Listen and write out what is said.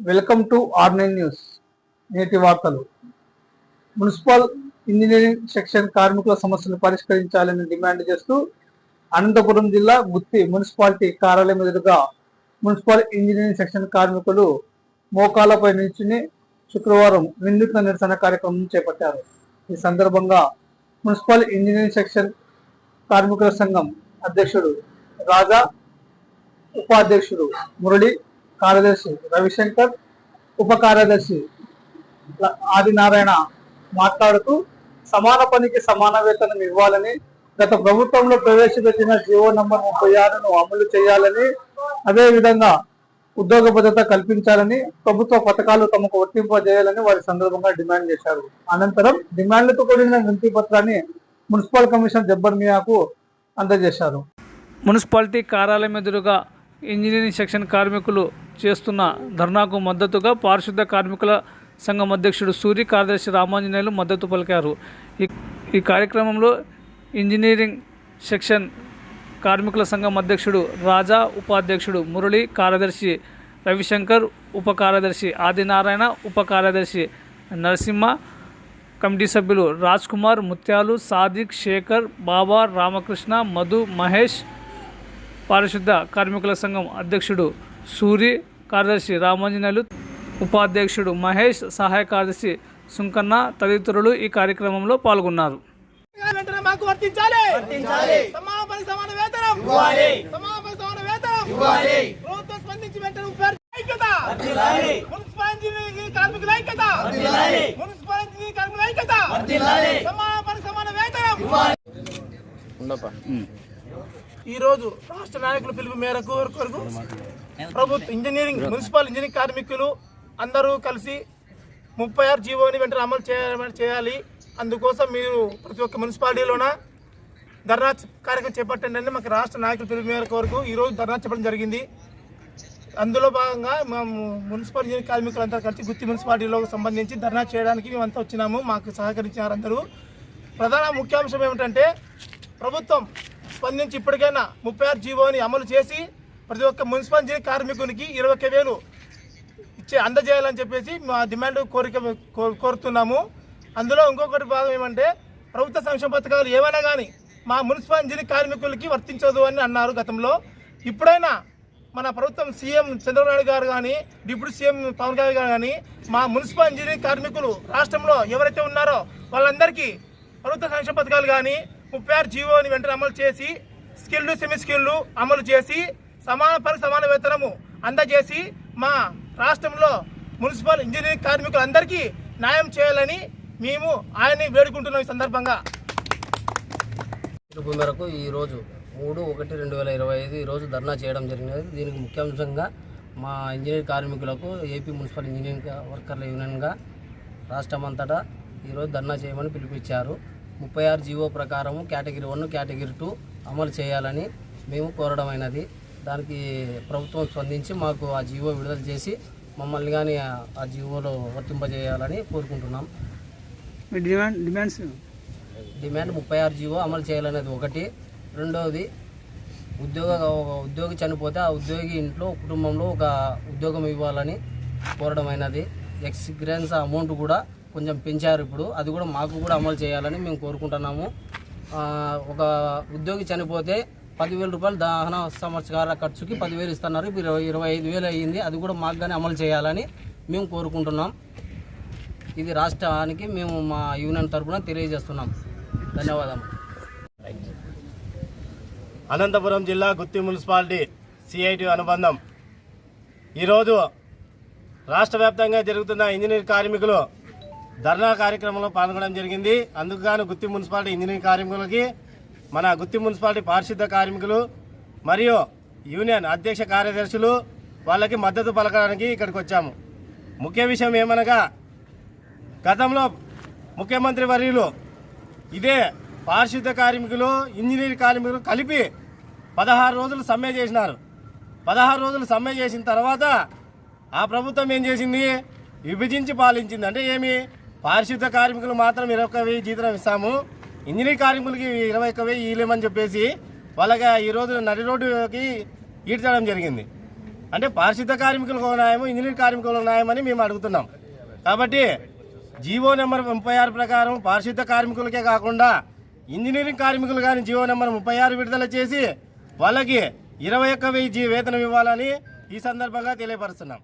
Welcome to R nine news. నేటి వార్తలు. Municipal engineering section కార్మికుల సమస్యలు పరిష్కరించాలని డిమాండ్ చేస్తూ అనంతపురం జిల్లా గుత్తి మున్సిపాలిటీ కార్యాలయం ఎదురుగా మున్సిపల్ ఇంజనీరింగ్ సెక్షన్ కార్మికులు మోకాలపై నిల్చుని శుక్రవారం వినూత్న నిరసన కార్యక్రమం చేపట్టారు. ఈ సందర్భంగా మున్సిపల్ ఇంజనీరింగ్ సెక్షన్ కార్మికుల సంఘం అధ్యక్షుడు రాజా ఉపాధ్యక్షుడు మురళి కార్యదర్శి రవిశంకర్ ఉప కార్యదర్శి ఆదినారాయణ మాట్లాడుతూ సమాన పనికి సమాన వేతనం ఇవ్వాలని గత ప్రభుత్వంలో ప్రవేశపెట్టిన జీవో నంబర్ ముప్పై ఆరును అమలు చేయాలని అదే విధంగా ఉద్యోగ భద్రత కల్పించాలని ప్రభుత్వ పథకాలు తమకు వర్తింపజేయాలని వారి సందర్భంగా డిమాండ్ చేశారు. అనంతరం డిమాండ్లతో కూడిన వినతి పత్రాన్ని మున్సిపల్ కమిషనర్ జబ్బర్ మియాకు అందజేశారు. మున్సిపాలిటీ కార్యాలయం ఎదురుగా ఇంజనీరింగ్ సెక్షన్ కార్మికులు చేస్తున్న ధర్నాకు మద్దతుగా పారిశుద్ధ కార్మికుల సంఘం అధ్యక్షుడు సూరి కార్యదర్శి రామాంజనేయులు మద్దతు పలికారు. ఈ ఈ కార్యక్రమంలో ఇంజనీరింగ్ సెక్షన్ కార్మికుల సంఘం అధ్యక్షుడు రాజా ఉపాధ్యక్షుడు మురళి కార్యదర్శి రవిశంకర్ ఉప కార్యదర్శి ఆదినారాయణ ఉప కార్యదర్శి నరసింహ కమిటీ సభ్యులు రాజ్ కుమార్ ముత్యాలు సాదిక్ శేఖర్ బాబా రామకృష్ణ మధు మహేష్ పారిశుద్ధ కార్మికుల సంఘం అధ్యక్షుడు సూరి కార్యదర్శి రామాంజనేయులు ఉపాధ్యక్షుడు మహేష్ సహాయ కార్యదర్శి సుంకన్న తదితరులు ఈ కార్యక్రమంలో పాల్గొన్నారు. మాకు వర్తించాలి. సమాన పని సమాన వేతనం. సమాన పని సమాన వేతనం. ప్రభుత్వం స్పందించి వెంటనే ఉపయోగ ఐక్యత. మున్సిపల్ ఇంజనీరింగ్ కార్మికుల ఐక్యత. మున్సిపల్ ఇంజనీరింగ్ కార్మికుల ఐక్యత. సమాన పని సమాన వేతనం. ఈ ఈరోజు రాష్ట్ర నాయకుల పిలుపు మేరకు కొరకు ప్రభుత్వ ఇంజనీరింగ్ మున్సిపల్ ఇంజనీరింగ్ కార్మికులు అందరూ కలిసి ముప్పై ఆరు జీవోని వెంటనే అమలు చేయాలి చేయాలి. అందుకోసం మీరు ప్రతి ఒక్క మున్సిపాలిటీలోన ధర్నా కార్యక్రమం చేపట్టండి అని మాకు రాష్ట్ర నాయకుల పిలుపు మేరకు వరకు ఈరోజు ధర్నా చెప్పడం జరిగింది. అందులో భాగంగా మేము మున్సిపల్ ఇంజనీరింగ్ కార్మికులంతా కలిసి గుత్తి మున్సిపాలిటీలో సంబంధించి ధర్నా చేయడానికి మేమంతా వచ్చినాము. మాకు సహకరించినారు అందరూ ప్రధాన ముఖ్యాంశం ఏమిటంటే ప్రభుత్వం స్పందించి ఇప్పటికైనా ముప్పై ఆరు జీవోని అమలు చేసి ప్రతి ఒక్క మున్సిపల్ ఇంజనీరింగ్ కార్మికునికి ఇరవై ఒక్క వేలు ఇచ్చే అందజేయాలని చెప్పేసి మా డిమాండ్ కోరిక కోరుతున్నాము. అందులో ఇంకొకటి భాగం ఏమంటే ప్రభుత్వ సంక్షేమ పథకాలు ఏమైనా కానీ మా మున్సిపల్ ఇంజనీరింగ్ కార్మికులకి వర్తించదు అని అన్నారు గతంలో. ఇప్పుడైనా మన ప్రభుత్వం సీఎం చంద్రబాబు నాయుడు గారు కానీ డిప్యూటీ సీఎం పవన్ కళ్యాణ్ గారు కానీ మా మున్సిపల్ ఇంజనీరింగ్ కార్మికులు రాష్ట్రంలో ఎవరైతే ఉన్నారో వాళ్ళందరికీ ప్రభుత్వ సంక్షేమ పథకాలు కానీ ముప్పై ఆరు జీవోని వెంటనే అమలు చేసి స్కిల్డ్ సెమీ స్కిల్డ్ అమలు చేసి సమాన పని సమాన వేతనము అందజేసి మా రాష్ట్రంలో మున్సిపల్ ఇంజనీరింగ్ కార్మికులందరికీ న్యాయం చేయాలని మేము ఆయన్ని వేడుకుంటున్నాం ఈ సందర్భంగా. మేరకు ఈరోజు మూడు ఒకటి రెండు వేల ఇరవై ఐదు ఈరోజు ధర్నా చేయడం జరిగినది. దీనికి ముఖ్యాంశంగా మా ఇంజనీర్ కార్మికులకు ఏపీ మున్సిపల్ ఇంజనీరింగ్ వర్కర్ల యూనియన్గా రాష్ట్రమంతటా ఈరోజు ధర్నా చేయమని పిలుపునిచ్చారు. ముప్పై ఆరు జీవో ప్రకారము కేటగిరీ వన్ కేటగిరీ టూ అమలు చేయాలని మేము కోరడమైనది. దానికి ప్రభుత్వం స్పందించి మాకు ఆ జీవో విడుదల చేసి మమ్మల్ని కానీ ఆ జీవోలో వర్తింపజేయాలని కోరుకుంటున్నాం. డిమాండ్ డిమాండ్స్ డిమాండ్ ముప్పై ఆరు జీవో అమలు చేయాలనేది ఒకటి. రెండవది ఉద్యోగ ఒక ఉద్యోగి చనిపోతే ఆ ఉద్యోగి ఇంట్లో కుటుంబంలో ఒక ఉద్యోగం ఇవ్వాలని కోరడమైనది. ఎక్స్గ్రెన్స్ అమౌంట్ కూడా కొంచెం పెంచారు ఇప్పుడు. అది కూడా మాకు కూడా అమలు చేయాలని మేము కోరుకుంటున్నాము. ఒక ఉద్యోగి చనిపోతే పదివేల రూపాయలు దహన సంవత్సరాల ఖర్చుకి పదివేలు ఇస్తున్నారు. ఇప్పుడు ఇరవై ఇరవై ఐదు వేలు అయ్యింది. అది కూడా మాకు కానీ అమలు చేయాలని మేము కోరుకుంటున్నాం. ఇది రాష్ట్రానికి మేము మా యూనియన్ తరఫున తెలియజేస్తున్నాం. ధన్యవాదాలు అనంతపురం జిల్లా గుత్తి మున్సిపాలిటీ సిఐటి అనుబంధం. ఈరోజు రాష్ట్ర వ్యాప్తంగా జరుగుతున్న ఇంజనీర్ కార్మికులు ధర్నా కార్యక్రమంలో పాల్గొనడం జరిగింది. అందుకు గాను గుత్తి మున్సిపాలిటీ ఇంజనీరింగ్ కార్మికులకి మన గుత్తి మున్సిపాలిటీ పారిశుద్ధ కార్మికులు మరియు యూనియన్ అధ్యక్ష కార్యదర్శులు వాళ్ళకి మద్దతు పలకడానికి ఇక్కడికి వచ్చాము. ముఖ్య విషయం ఏమనగా గతంలో ముఖ్యమంత్రి వర్యులు ఇదే పారిశుద్ధ కార్మికులు ఇంజనీర్ కార్మికులు కలిపి పదహారు రోజులు సమ్మె చేసినారు. పదహారు రోజులు సమ్మె చేసిన తర్వాత ఆ ప్రభుత్వం ఏం చేసింది? విభజించి పాలించింది. అంటే ఏమి? పారిశుద్ధ కార్మికులు మాత్రం ఇరవై ఒక్క వెయ్యి జీతం ఇస్తాము. ఇంజనీర్ కార్మికులకి ఇరవై ఒక్క వెయ్యి ఇవ్వలేమని చెప్పేసి వాళ్ళకి ఈ రోజు నడి రోడ్డుకి ఈడ్చడం జరిగింది. అంటే పారిశుద్ధ కార్మికులకు న్యాయం ఇంజనీరింగ్ కార్మికులకు న్యాయమని మేము అడుగుతున్నాం. కాబట్టి జీవో నెంబర్ ముప్పై ఆరు ప్రకారం పారిశుద్ధ కార్మికులకే కాకుండా ఇంజనీరింగ్ కార్మికులు కానీ జీవో నెంబర్ ముప్పై ఆరు విడుదల చేసి వాళ్ళకి ఇరవై ఒక్క వెయ్యి జీ వేతనం ఇవ్వాలని ఈ సందర్భంగా తెలియపరుస్తున్నాం.